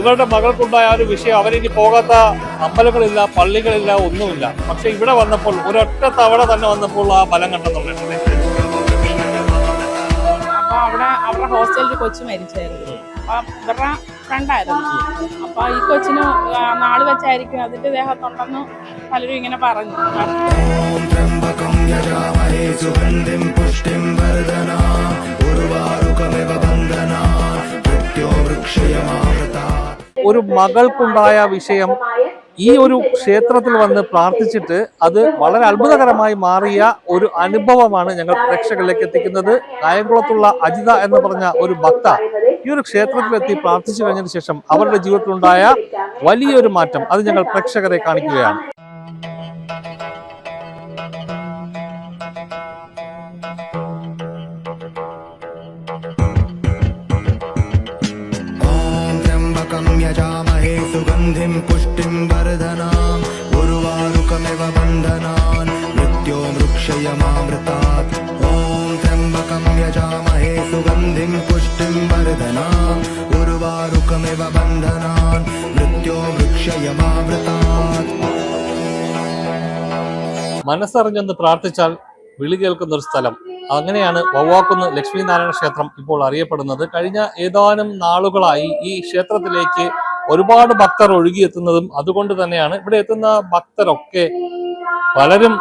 ഇവരുടെ മകൾക്കുണ്ടായ ഒരു വിഷയം അവരിനി പോകാത്ത അമ്പലങ്ങളില്ല പള്ളികളില്ല ഒന്നുമില്ല. പക്ഷെ ഇവിടെ വന്നപ്പോൾ ഒരൊറ്റ തവണ തന്നെ വന്നപ്പോൾ ആ ഫലം കണ്ടെന്നുള്ളത് അപ്പോൾ അവിടെ അവരുടെ ഹോസ്റ്റലിൽ കൊച്ചു മരിച്ചായിരുന്നു. അപ്പം ഇവരുടെ ഫ്രണ്ടായിരുന്നു അപ്പോൾ ഈ കൊച്ചിന് നാൾ വെച്ചായിരിക്കും അതിന്റെ ദേഹത്തുണ്ടെന്ന് പലരും ഇങ്ങനെ പറഞ്ഞു. ഒരു മകൾക്കുണ്ടായ വിഷയം ഈ ഒരു ക്ഷേത്രത്തിൽ വന്ന് പ്രാർത്ഥിച്ചിട്ട് അത് വളരെ അത്ഭുതകരമായി മാറിയ ഒരു അനുഭവമാണ് ഞങ്ങൾ പ്രേക്ഷകരിലേക്ക് എത്തിക്കുന്നത്. കായംകുളത്തുള്ള അജിത എന്ന് പറഞ്ഞ ഒരു ഭക്ത ഈ ഒരു ക്ഷേത്രത്തിലെത്തി പ്രാർത്ഥിച്ചു കഴിഞ്ഞതിന് ശേഷം അവരുടെ ജീവിതത്തിലുണ്ടായ വലിയൊരു മാറ്റം അത് ഞങ്ങൾ പ്രേക്ഷകരെ കാണിക്കുകയാണ്. सुगन्धिं पुष्टिं वर्धनाम् उर्वारुकमिव बन्धनान् मृत्यो वृक्षयमामृतात् ॐ त्र्यम्बकं यजामहे सुगन्धिं पुष्टिं वर्धनाम् उर्वारुकमिव बन्धनान् मृत्यो वृक्षयमावृतात् മനസ്സറിഞ്ഞൊന്ന് പ്രാർത്ഥിച്ചാൽ വിളി കേൾക്കുന്ന ഒരു സ്ഥലം അങ്ങനെയാണ് വവ്വാക്കുന്ന് ലക്ഷ്മി നാരായണ ക്ഷേത്രം ഇപ്പോൾ അറിയപ്പെടുന്നത് കഴിഞ്ഞ ഏതാനും നാളുകളായി ഈ ക്ഷേത്രത്തിലേക്ക് ഒരുപാട് ഭക്തർ ഒഴുകിയെത്തുന്നതും അതുകൊണ്ട് തന്നെയാണ് ഇവിടെ എത്തുന്ന ഭക്തരൊക്കെ പലരും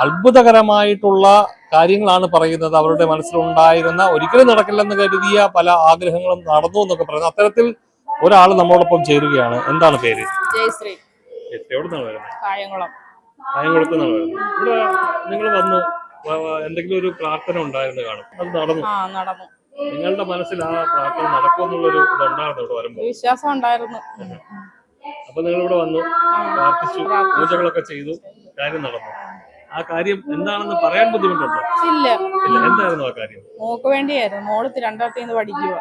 അത്ഭുതകരമായിട്ടുള്ള കാര്യങ്ങളാണ് പറയുന്നത്. അവരുടെ മനസ്സിലുണ്ടായിരുന്ന ഒരിക്കലും നടക്കില്ലെന്ന് കരുതിയ പല ആഗ്രഹങ്ങളും നടന്നു എന്നൊക്കെ പറയുന്നത്. അത്തരത്തിൽ ഒരാൾ നമ്മളോടൊപ്പം ചേരുകയാണ്. എന്താണ് പേര്? ജയശ്രീ. വരുന്നത്? കായംകുളം. വരുന്നത്. ഇവിടെ നിങ്ങൾ വന്നു എന്തെങ്കിലും ഒരു പ്രാർത്ഥന ഉണ്ടായിരുന്നു കാണും. അത് നടന്നു. നടന്നു. നിങ്ങളുടെ മനസ്സിൽ ആ പ്രാർത്ഥന നടക്കുമെന്നുള്ളൊരു ഇതുണ്ടായിരുന്നു ഇവിടെ വരുമ്പോൾ വിശ്വാസം ഉണ്ടായിരുന്നു. അപ്പൊ നിങ്ങൾ ഇവിടെ വന്നു പ്രാർത്ഥിച്ചു പൂജകളൊക്കെ ചെയ്തു കാര്യം നടന്നു. ആ കാര്യം എന്താണെന്ന് പറയാൻ ബുദ്ധിമുട്ടുണ്ടോ? ഇല്ല. ഇല്ല എന്തായിരുന്നു ആ കാര്യം? മോക്ക് വേണ്ടിയായിരുന്നു. മോൾ തിരുവനന്തപുരത്ത് നിന്ന് പഠിക്കുക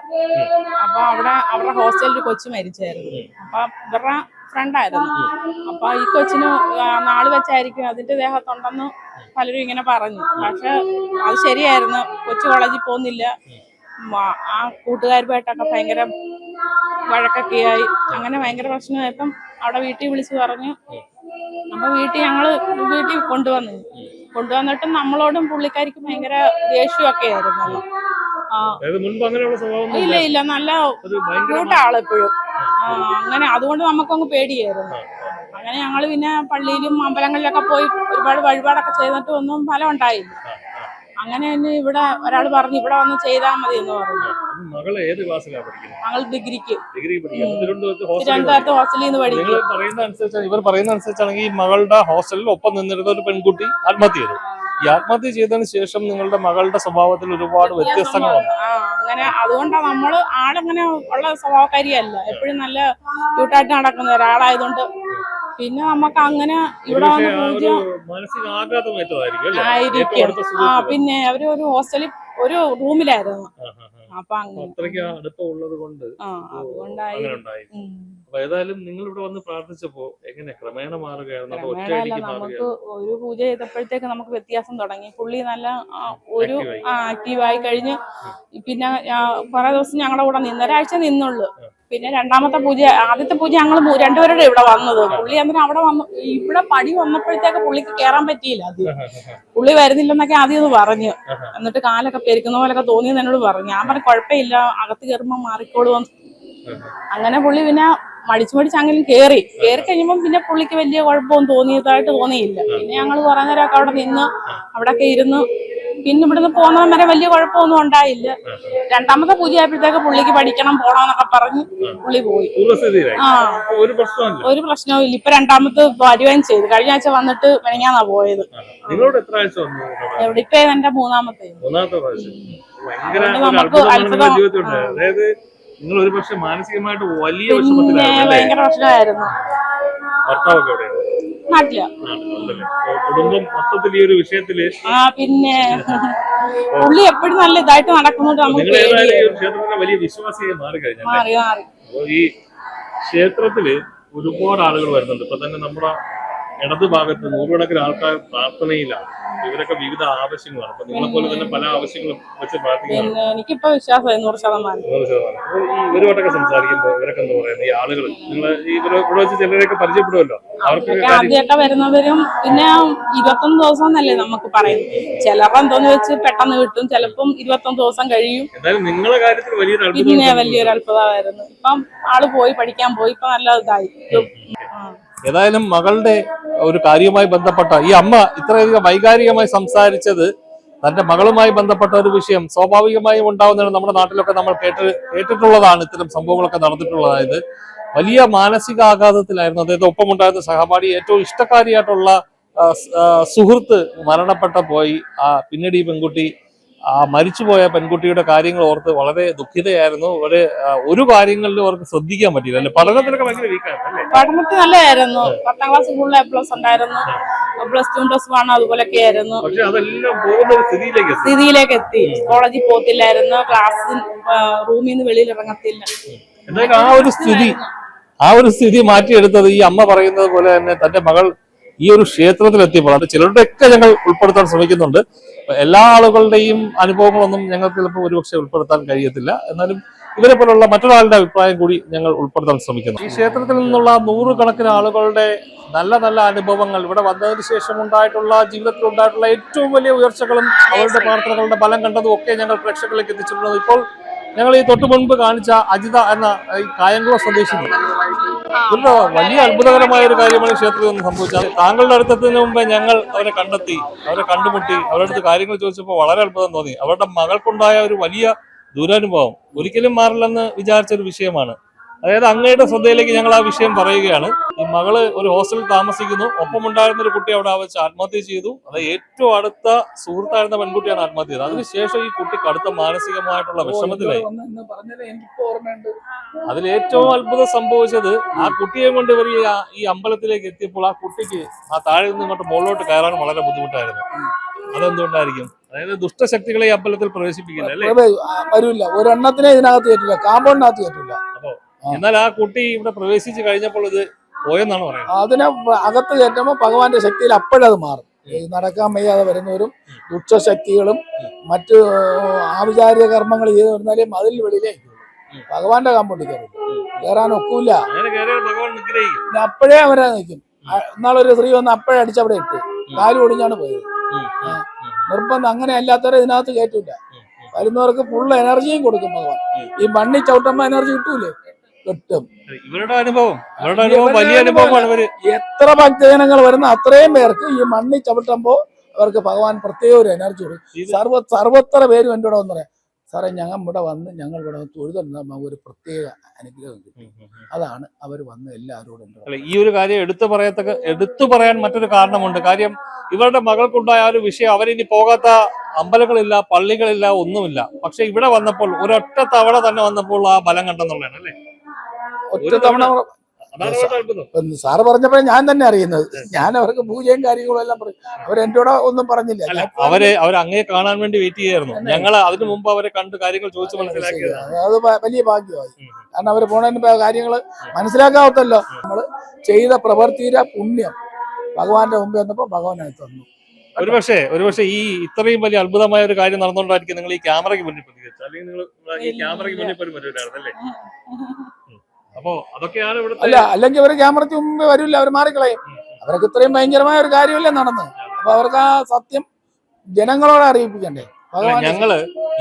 അപ്പൊ അവിടെ അവരുടെ ഹോസ്റ്റലിൽ കൊച്ചു മരിച്ചായിരുന്നു. അപ്പൊ ഇവരുടെ ഫ്രണ്ടായിരുന്നു അപ്പൊ ഈ കൊച്ചിന് നാൾ വെച്ചായിരിക്കും. അതിന്റെ ദേഹത്തുണ്ടെന്ന് പലരും ഇങ്ങനെ പറഞ്ഞു. പക്ഷെ അത് ശരിയായിരുന്നു. കൊച്ചു കോളേജിൽ പോകുന്നില്ല. ആ കൂട്ടുകാരുമായിട്ടൊക്കെ ഭയങ്കര വഴക്കൊക്കെയായി. അങ്ങനെ ഭയങ്കര പ്രശ്നമായപ്പം അവിടെ വീട്ടിൽ വിളിച്ചു പറഞ്ഞു. അപ്പൊ വീട്ടിൽ ഞങ്ങൾ വീട്ടിൽ കൊണ്ടുവന്നു. കൊണ്ടുവന്നിട്ട് നമ്മളോടും പുള്ളിക്കാരിക്ക് ഭയങ്കര ദേഷ്യമൊക്കെ ആയിരുന്നല്ലോ ഇല്ല ഇല്ല നല്ല കൂട്ടാളെപ്പോഴും. അങ്ങനെ അതുകൊണ്ട് നമുക്കങ്ങ് പേടിയായിരുന്നു. അങ്ങനെ ഞങ്ങൾ പിന്നെ പള്ളിയിലും അമ്പലങ്ങളിലൊക്കെ പോയി ഒരുപാട് വഴിപാടൊക്കെ ചെയ്തിട്ട് ഒന്നും ഫലം ഉണ്ടായില്ല. അങ്ങനെ തന്നെ ഇവിടെ ഒരാൾ പറഞ്ഞു ഇവിടെ വന്ന് ചെയ്താൽ മതി എന്ന് പറഞ്ഞു. മകൾ ഏത് ക്ലാസ്സിലാണ് പഠിക്കുന്നത്? മകൾ ഡിഗ്രിക്ക്. ഡിഗ്രി പഠിക്കുന്നത് തിരുവനന്തപുരത്ത് ഹോസ്റ്റലിൽ നിന്ന് പഠിക്കും. നിങ്ങൾ പറയുന്ന അനുസരിച്ചാണ് ഇവർ പറയുന്ന അനുസരിച്ചാണെങ്കിൽ മകളുടെ ഹോസ്റ്റലിൽ ഒപ്പം നിന്നിരുന്ന ഒരു പെൺകുട്ടി ആത്മഹത്യ ചെയ്തു. ഈ ആത്മഹത്യ ചെയ്തതിന് ശേഷം നിങ്ങളുടെ മകളുടെ സ്വഭാവത്തിൽ ഒരുപാട് വ്യത്യസ്തങ്ങൾ അങ്ങനെ അതുകൊണ്ടാണ് നമ്മൾ ആളങ്ങനെ ഉള്ള സ്വഭാവക്കാരിയല്ല. എപ്പോഴും നല്ല ക്യൂട്ടായിട്ട് നടക്കുന്ന ഒരാളായതുകൊണ്ട് പിന്നെ നമുക്ക് അങ്ങനെ ഇവിടെ വന്ന് പൂജ? ആയിരിക്കും. ആ പിന്നെ അവർ ഒരു ഹോസ്റ്റലിൽ ഒരു റൂമിലായിരുന്നു. അപ്പൊ അത്രയ്ക്ക് അടുപ്പം കൊണ്ട്. അപ്പൊ ഏതായാലും നിങ്ങൾ ഇവിടെ വന്ന് പ്രാർത്ഥിച്ചപ്പോ എങ്ങനെ ക്രമേണ മാറുകയായിരുന്നു? നമുക്ക് ഒരു പൂജ ചെയ്തപ്പോഴത്തേക്ക് നമുക്ക് വ്യത്യാസം തുടങ്ങി. പുള്ളി നല്ല ഒരു ആക്റ്റീവായി കഴിഞ്ഞ് പിന്നെ കുറെ ദിവസം ഞങ്ങളുടെ കൂടെ നിന്ന് ഒരാഴ്ച നിന്നുള്ളു. പിന്നെ രണ്ടാമത്തെ പൂജ ആദ്യത്തെ പൂജ ഞങ്ങൾ രണ്ടുപേരുടെ ഇവിടെ വന്നത്. പുള്ളി അന്നേരം അവിടെ വന്നു. ഇവിടെ പടി വന്നപ്പോഴത്തേക്ക് പുള്ളിക്ക് കയറാൻ പറ്റിയില്ല അത്. പുള്ളി വരുന്നില്ലെന്നൊക്കെ ആദ്യം ഒന്ന് പറഞ്ഞു. എന്നിട്ട് കാലൊക്കെ പെരുക്കുന്ന പോലൊക്കെ തോന്നിയെന്ന് എന്നോട് പറഞ്ഞു. ഞാൻ പറഞ്ഞു കുഴപ്പമില്ല. അകത്ത് കയറുമ്പോൾ മാറിക്കോളും അങ്ങനെ പുള്ളി പിന്നെ മടിച്ചു മടിച്ച് അങ്ങനെ കയറി കയറി കഴിയുമ്പോൾ പിന്നെ പുള്ളിക്ക് വലിയ കുഴപ്പമൊന്നും തോന്നിയതായിട്ട് തോന്നിയില്ല. പിന്നെ ഞങ്ങൾ കുറേ നേരമൊക്കെ അവിടെ നിന്ന് അവിടെയൊക്കെ ഇരുന്ന് പിന്നെ ഇവിടുന്ന് പോകുന്നത് വരെ വലിയ കുഴപ്പമൊന്നും ഉണ്ടായില്ല. രണ്ടാമത്തെ പൂജ ആയപ്പോഴത്തേക്ക് പുള്ളിക്ക് പഠിക്കണം പോണമെന്നൊക്കെ പറഞ്ഞ് പുള്ളി പോയി. ആ. ഒരു പ്രശ്നവും ഇല്ല ഇപ്പൊ രണ്ടാമത് വരുവേം ചെയ്തു. കഴിഞ്ഞ ആഴ്ച വന്നിട്ട് മെനങ്ങാന്നാ പോയത്. എവിടെ ഇപ്പൊ എന്റെ മൂന്നാമത്തെ. നമുക്ക് അത്ഭുതം. അതായത് നിങ്ങൾ ഒരു പക്ഷെ മാനസികമായിട്ട് വലിയ ഭയങ്കര പ്രശ്നമായിരുന്നു. ഭർത്താവൊക്കെ എവിടെയാണ് നാട്ടില കുടുംബം മൊത്തത്തിൽ ഈ ഒരു വിഷയത്തിൽ ആ പിന്നെ പുള്ളി എപ്പോഴും നല്ല ഇതായിട്ട് നടക്കുന്നുണ്ട് നമുക്ക് നിങ്ങൾ ഏതായാലും ഈ പേടിയായി ഒരു ക്ഷേത്രത്തിന്റെ വലിയ വിശ്വാസിയായി മാറി കഴിഞ്ഞാൽ മാറി മാറി. ഈ ക്ഷേത്രത്തിൽ ഒരുപാട് ആളുകൾ വരുന്നുണ്ട്. ഇപ്പൊ തന്നെ നമ്മുടെ ഇടത് ഭാഗത്ത് നൂറുകണക്കിന് ആൾക്കാർ പ്രാർത്ഥനയിലാണ്. ഇവരൊക്കെ വിവിധ ആവശ്യങ്ങളാണ്. അപ്പൊ നിങ്ങളെ പോലെ തന്നെ പല ആവശ്യങ്ങളും വെച്ച് പ്രാർത്ഥിക്കുന്നു എനിക്കിപ്പോ വിശ്വാസമായി നൂറ് ശതമാനം. നൂറ് ശതമാനം. ഇവരുമായിട്ടൊക്കെ സംസാരിക്കുമ്പോൾ ഇവരൊക്കെ എന്താ പറയുന്നത് ഈ ആളുകൾ നിങ്ങൾ ഇവരെ ഇവിടെ വെച്ച് ചിലരെയൊക്കെ പരിചയപ്പെടുമല്ലോ? അവർക്ക് ആദ്യമൊക്കെ വരുന്നവരും പിന്നെ ഇരുപത്തൊന്ന് ദിവസം എന്നല്ലേ നമുക്ക് പറയുന്നത്. ചിലപ്പോ എന്തോന്ന് വെച്ച് പെട്ടെന്ന് കിട്ടും ചിലപ്പം ഇരുപത്തൊന്ന് ദിവസം കഴിയും. എന്തായാലും നിങ്ങളെ കാര്യത്തിൽ വലിയൊരു പിന്നെ വലിയൊരു അത്ഭുതമായിരുന്നു. ഇപ്പം ആൾ പോയി പഠിക്കാൻ പോയി ഇപ്പൊ നല്ല ഇതായി. ഏതായാലും മകളുടെ ഒരു കാര്യവുമായി ബന്ധപ്പെട്ട ഈ അമ്മ ഇത്രയധികം വൈകാരികമായി സംസാരിച്ചത് തന്റെ മകളുമായി ബന്ധപ്പെട്ട ഒരു വിഷയം സ്വാഭാവികമായും ഉണ്ടാവുന്നതാണ്. നമ്മുടെ നാട്ടിലൊക്കെ നമ്മൾ കേട്ട് കേട്ടിട്ടുള്ളതാണ് ഇത്തരം സംഭവങ്ങളൊക്കെ നടന്നിട്ടുള്ളതായത്. വലിയ മാനസികാഘാതത്തിലായിരുന്നു. അദ്ദേഹത്തെ ഒപ്പമുണ്ടായിരുന്ന സഹപാഠി ഏറ്റവും ഇഷ്ടക്കാരിയായിട്ടുള്ള സുഹൃത്ത് മരണപ്പെട്ട പോയി. ആ പിന്നീട് ഈ പെൺകുട്ടി ആ മരിച്ചുപോയ പെൺകുട്ടിയുടെ കാര്യങ്ങൾ ഓർത്ത് വളരെ ദുഃഖിതയായിരുന്നു. ഒരു ഒരു കാര്യങ്ങളിലും അവർക്ക് ശ്രദ്ധിക്കാൻ പറ്റിയില്ല. അല്ലെ? പഠനത്തിലൊക്കെ ഭയങ്കര വീക്കായിരുന്നു പഠനത്തിൽ നല്ലതായിരുന്നു. പത്താം ക്ലാസ് ഫുൾ എ പ്ലസ് ഉണ്ടായിരുന്നു. പ്ലസ് ടു പ്ലസ് വൺ അതുപോലൊക്കെ ആയിരുന്നു. സ്ഥിതിയിലേക്ക് എത്തി. കോളേജിൽ പോകത്തില്ലായിരുന്നു. ക്ലാസ് റൂമിൽ നിന്ന് വെളിയിൽ ഇറങ്ങത്തില്ല. ആ ഒരു സ്ഥിതി ആ ഒരു സ്ഥിതി മാറ്റിയെടുത്തത് ഈ അമ്മ പറയുന്നത് പോലെ തന്നെ തന്റെ മകൾ ഈ ഒരു ക്ഷേത്രത്തിൽ എത്തിയപ്പോൾ അത് ചിലരുടെയൊക്കെ ഞങ്ങൾ ഉൾപ്പെടുത്താൻ ശ്രമിക്കുന്നുണ്ട്. എല്ലാ ആളുകളുടെയും അനുഭവങ്ങളൊന്നും ഞങ്ങൾക്ക് ചിലപ്പോൾ ഒരുപക്ഷെ ഉൾപ്പെടുത്താൻ കഴിയത്തില്ല. എന്നാലും ഇവരെ പോലുള്ള മറ്റൊരാളുടെ അഭിപ്രായം കൂടി ഞങ്ങൾ ഉൾപ്പെടുത്താൻ ശ്രമിക്കുന്നു. ഈ ക്ഷേത്രത്തിൽ നിന്നുള്ള നൂറുകണക്കിന് ആളുകളുടെ നല്ല നല്ല അനുഭവങ്ങൾ ഇവിടെ വന്നതിന് ശേഷം ഉണ്ടായിട്ടുള്ള ജീവിതത്തിൽ ഉണ്ടായിട്ടുള്ള ഏറ്റവും വലിയ ഉയർച്ചകളും അവരുടെ പ്രാർത്ഥനകളുടെ ബലം കണ്ടതും ഒക്കെ ഞങ്ങൾ പ്രേക്ഷകരിലേക്ക് എത്തിച്ചിട്ടുള്ളത് ഇപ്പോൾ ഞങ്ങൾ ഈ തൊട്ടു മുൻപ് കാണിച്ച അജിത എന്ന ഈ കായംകുളം ഇവരുടെ വലിയ അത്ഭുതകരമായ ഒരു കാര്യമാണ് ക്ഷേത്രത്തിൽ നിന്ന് സംഭവിച്ചത്. താങ്കളുടെ അടുത്തെത്തുന്നതിന് മുമ്പേ ഞങ്ങൾ അവരെ കണ്ടെത്തി അവരെ കണ്ടുമുട്ടി അവരുടെ അടുത്ത് കാര്യങ്ങൾ ചോദിച്ചപ്പോൾ വളരെ അത്ഭുതം തോന്നി. അവരുടെ മകൾക്കുണ്ടായ ഒരു വലിയ ദുരനുഭവം ഒരിക്കലും മാറില്ലെന്ന് വിചാരിച്ച ഒരു വിഷയമാണ്. അതായത് അങ്ങയുടെ ശ്രദ്ധയിലേക്ക് ഞങ്ങൾ ആ വിഷയം പറയുകയാണ്. ഈ മകൾ ഒരു ഹോസ്റ്റലിൽ താമസിക്കുന്നു. ഒപ്പമുണ്ടായിരുന്ന ഒരു കുട്ടി അവിടെ വെച്ച് ആത്മഹത്യ ചെയ്തു. അത് ഏറ്റവും അടുത്ത സുഹൃത്തായിരുന്ന പെൺകുട്ടിയാണ് ആത്മഹത്യ ചെയ്തത്. അതിനുശേഷം ഈ കുട്ടി കടുത്ത മാനസികമായിട്ടുള്ള വിഷമത്തിലായി. അതിൽ ഏറ്റവും അത്ഭുതം സംഭവിച്ചത് ആ കുട്ടിയെ കൊണ്ട് ഇവർ ഈ അമ്പലത്തിലേക്ക് എത്തിയപ്പോൾ ആ കുട്ടിക്ക് ആ താഴെ നിന്ന് ഇങ്ങോട്ട് മുകളിലോട്ട് കയറാൻ വളരെ ബുദ്ധിമുട്ടായിരുന്നു. അതെന്തുകൊണ്ടായിരിക്കും? അതായത് ദുഷ്ടശക്തികളെ ഈ അമ്പലത്തിൽ പ്രവേശിപ്പിക്കില്ല അല്ലേ? പ്രവേ- ആ, വരൂല ഒരെണ്ണത്തിനെ ഇതിനകത്ത് കയറ്റില്ല. കാമ്പൗണ്ടിനകത്ത് കയറ്റില്ല. എന്നാൽ ആ കുട്ടി ഇവിടെ പ്രവേശിച്ച് കഴിഞ്ഞപ്പോൾ ഇത് പോയെന്നാണ് പറയുന്നത്. അതിനെ അകത്ത് കയറ്റുമ്പോൾ ഭഗവാന്റെ ശക്തിയിൽ അപ്പോഴത് മാറും. ഈ നടക്കാൻ വയ്യാതെ വരുന്നവരും ദുഷ്ടശക്തികളും മറ്റ് ആവിചാരിക കർമ്മങ്ങൾ ചെയ്ത് വരുന്നാലേ മതിൽ വെളിയിലേക്ക് ഭഗവാന്റെ കാമ്പൗണ്ടിൽ കയറും കയറാൻ ഒക്കൂല അപ്പോഴേ അവരെ നിൽക്കും. ഇന്നാളൊരു സ്ത്രീ വന്ന് അപ്പോഴേ അടിച്ചവിടെ ഇട്ട്. കാലു ഒടിഞ്ഞാണ് പോയത്. നിർബന്ധം അങ്ങനെ അല്ലാത്തവരെ ഇതിനകത്ത് കയറ്റൂല. വരുന്നവർക്ക് ഫുൾ എനർജിയും കൊടുക്കും ഭഗവാൻ. ഈ മണ്ണി ചവിട്ടുമ്പോ എനർജി കിട്ടൂലേ? കിട്ടും. ഇവരുടെ അനുഭവം. ഇവരുടെ അനുഭവം വലിയ അനുഭവമാണ് ഇവർ. എത്ര ഭക്തജനങ്ങൾ വരുന്ന അത്രയും പേർക്ക് ഈ മണ്ണി ചവിട്ടുമ്പോ അവർക്ക് ഭഗവാൻ പ്രത്യേക ഒരു എനർജി കൊടുക്കും. സർവ സർവത്ര പേരും എന്റെ കൂടെ വന്ന് പറയാം സാറേ ഞങ്ങൾ ഇവിടെ വന്ന് ഞങ്ങൾ ഇവിടെ തൊഴുതുണ്ടാകുമ്പോൾ ഒരു പ്രത്യേക അനുഗ്രഹം കിട്ടും. അതാണ് അവർ വന്ന് എല്ലാവരോടും ഈ ഒരു കാര്യം എടുത്തു പറയത്തക്ക എടുത്തു പറയാൻ മറ്റൊരു കാരണമുണ്ട്. കാര്യം ഇവരുടെ മകൾക്കുണ്ടായ ഒരു വിഷയം അവരിനി പോകാത്ത അമ്പലങ്ങളില്ല പള്ളികളില്ല ഒന്നുമില്ല. പക്ഷെ ഇവിടെ വന്നപ്പോൾ ഒരൊറ്റ തവണ തന്നെ വന്നപ്പോൾ ആ ബലം കണ്ടെന്നുള്ളതാണ് അല്ലേ? ഒറ്റ തവണ സാറ് പറഞ്ഞപ്പോഴേ ഞാൻ തന്നെ അറിയുന്നത്. ഞാൻ അവർക്ക് പൂജയും കാര്യങ്ങളും എല്ലാം പറയും അവർ കൂടെ ഒന്നും പറഞ്ഞില്ല. അവർ അവരെ അവർ അങ്ങേ കാണാൻ വേണ്ടി വെയിറ്റ് ചെയ്യായിരുന്നു. ഞങ്ങൾ അതിനു മുമ്പ് അവരെ കണ്ട് കാര്യങ്ങൾ ചോദിച്ചു മനസ്സിലാക്കിയതാണ് അത് വലിയ ഭാഗ്യമായി. കാരണം അവർ പോണതിന് കാര്യങ്ങൾ മനസ്സിലാക്കാവത്തല്ലോ. നമ്മൾ ചെയ്ത പ്രവൃത്തിയുടെ പുണ്യം ഭഗവാന്റെ മുമ്പ് വന്നപ്പോൾ ഭഗവാനായി തന്നു. ഒരുപക്ഷെ ഒരുപക്ഷെ ഈ ഇത്രയും വലിയ അത്ഭുതമായ ഒരു കാര്യം നടന്നുകൊണ്ടായിരിക്കും നിങ്ങൾ ഈ ക്യാമറയ്ക്ക് മുന്നിൽ പ്രതികരിച്ചത്. അല്ലെങ്കിൽ നിങ്ങൾ ഈ ക്യാമറയ്ക്ക് മുന്നിൽ പോലും വരില്ലായിരുന്നു അല്ലേ അപ്പോ അതൊക്കെയാണ് ഇവിടുത്തെ അല്ല അല്ലെങ്കിൽ അവർ ക്യാമറയ്ക്ക് മുമ്പേ വരില്ല അവർ മാറിക്കളയും. അവർക്ക് ഇത്രയും ഭയങ്കരമായ ഒരു കാര്യമല്ലേ നടന്ന് അപ്പൊ അവർക്ക് ആ സത്യം ജനങ്ങളോട് അറിയിപ്പിക്കണ്ടേ? ഞങ്ങൾ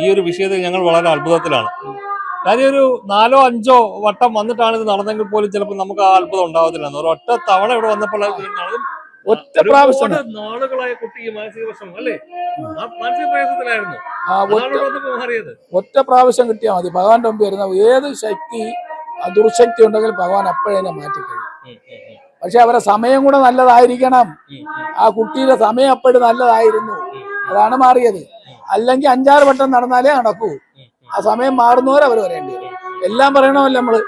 ഈ ഒരു വിഷയത്തിൽ ഞങ്ങൾ വളരെ അത്ഭുതത്തിലാണ്. കാര്യം ഒരു നാലോ അഞ്ചോ വട്ടം വന്നിട്ടാണ് ഇത് നടന്നെങ്കിൽ പോലും ചിലപ്പോൾ നമുക്ക് ആ അത്ഭുതം ഉണ്ടാവത്തില്ല. ഒറ്റ തവണ ഇവിടെ വന്നപ്പോൾ. ഒറ്റ പ്രാവശ്യം ഒരുപാട് നാളുകളായ കുട്ടി മാനസിക പ്രശ്നം അല്ലേ? ആ മാനസിക പ്രയാസത്തിലായിരുന്നു. ആ അതാണ് ഒറ്റ പ്രാവശ്യം കിട്ടിയാൽ മതി. ഭഗവാന്റെ മുമ്പ് വരുന്ന ഏത് ശക്തി ദുർശക്തി ഉണ്ടെങ്കിൽ ഭഗവാൻ അപ്പോഴേനെ മാറ്റിക്കഴിയും. പക്ഷെ അവരെ സമയം കൂടെ നല്ലതായിരിക്കണം. ആ കുട്ടിയുടെ സമയം അപ്പോഴും നല്ലതായിരുന്നു. അതാണ് മാറിയത്. അല്ലെങ്കിൽ അഞ്ചാറ് വട്ടം നടന്നാലേ നടക്കൂ. ആ സമയം മാറുന്നവരെ അവർ വരേണ്ടി വരും. എല്ലാം പറയണമല്ലോ നമ്മൾ.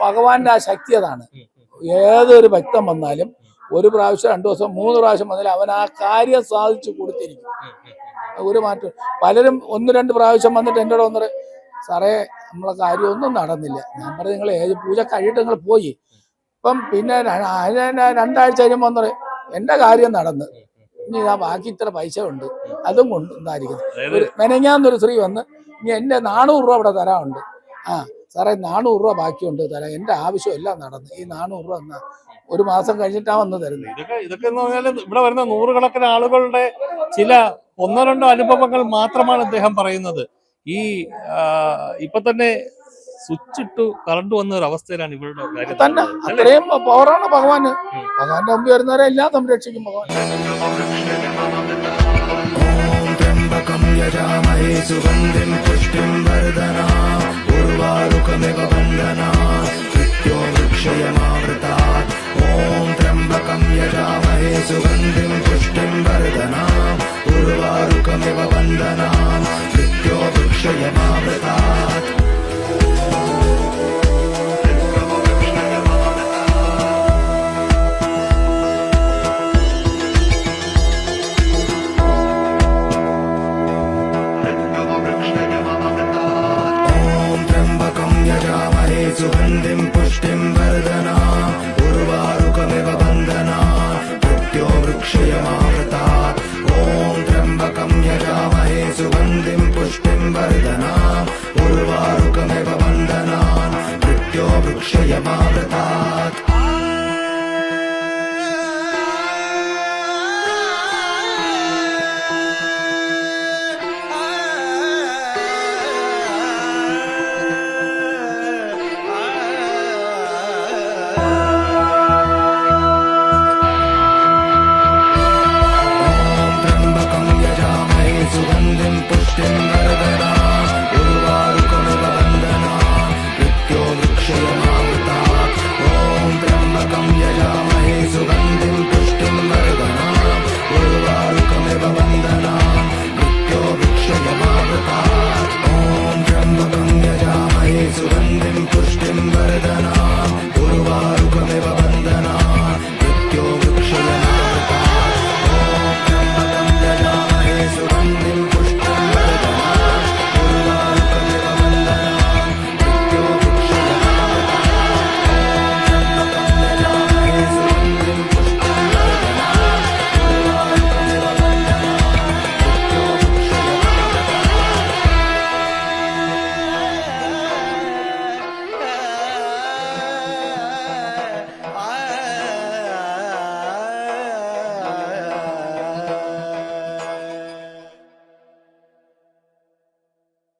ഭഗവാന്റെ ആ ശക്തി അതാണ്. ഏതൊരു ഭക്തം വന്നാലും ഒരു പ്രാവശ്യം രണ്ടു ദിവസം മൂന്ന് പ്രാവശ്യം വന്നാലും അവൻ ആ കാര്യം സാധിച്ചു കൊടുത്തിരിക്കും. ഒരു മാറ്റം. പലരും ഒന്ന് രണ്ട് പ്രാവശ്യം വന്നിട്ട് എന്നോട് വന്നിട്ട് സാറേ നമ്മളെ കാര്യമൊന്നും നടന്നില്ല. ഞാൻ പറഞ്ഞു നിങ്ങൾ ഏത് പൂജ കഴിയിട്ട് നിങ്ങൾ പോയി. ഇപ്പം പിന്നെ രണ്ടാഴ്ച കഴിയുമ്പോൾ ഒന്ന് പറയും എന്റെ കാര്യം നടന്ന്. ഇനി ഞാൻ ബാക്കി ഇത്ര പൈസ ഉണ്ട്. അതും കൊണ്ട് ഉണ്ടായിരിക്കുന്നു മെനങ്ങാന്നൊരു സ്ത്രീ വന്ന് ഇനി എന്റെ നാനൂറ് രൂപ ഇവിടെ തരാറുണ്ട് ആ സാറേ നാനൂറ് രൂപ ബാക്കിയുണ്ട് തരാം. എന്റെ ആവശ്യം എല്ലാം നടന്നു. ഈ നാനൂറ് രൂപ എന്നാ ഒരു മാസം കഴിഞ്ഞിട്ടാ വന്ന് തരുന്നത് ഇതൊക്കെ ഇതൊക്കെ എന്ന് പറഞ്ഞാൽ ഇവിടെ വരുന്ന നൂറുകണക്കിന് ആളുകളുടെ ചില ഒന്നോ രണ്ടോ അനുഭവങ്ങൾ മാത്രമാണ് അദ്ദേഹം പറയുന്നത്. ഈ ഇപ്പൊ തന്നെ സ്വിച്ചിട്ടു കറണ്ട് വന്ന ഒരു അവസ്ഥയിലാണ് ഇവരുടെ തന്നെ അത്രയും പവറാണ് ഭഗവാന്. ഭഗവാന്റെ മുമ്പ് വരുന്നവരെ എല്ലാം സംരക്ഷിക്കും ഭഗവാൻ. യജാമഹേ വൃക്ഷയമാവൃതാ. ॐ त्र्यम्बकं यजामहे सुगन्धिं पुष्टिं वर्धना उर्वारुकमिव बन्धना मृत्यो वृक्षयमावृतात्